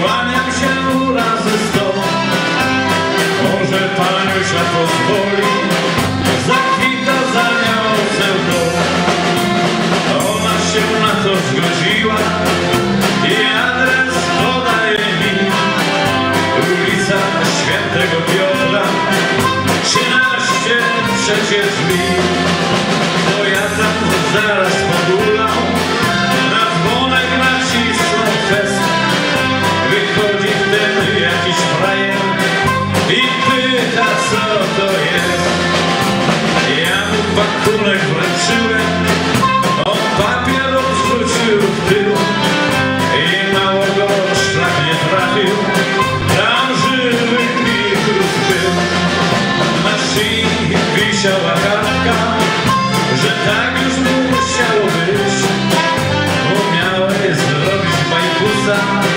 kłaniam się razy sto. Może panusia pozwoli, przecież mi. To ja tam zaraz pogulam, na dzwonek nacisnął fest. Wychodzi wtedy jakiś frajer i pyta co to jest. Ja mu pakunek wręczyłem, sun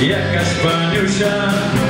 Я панюша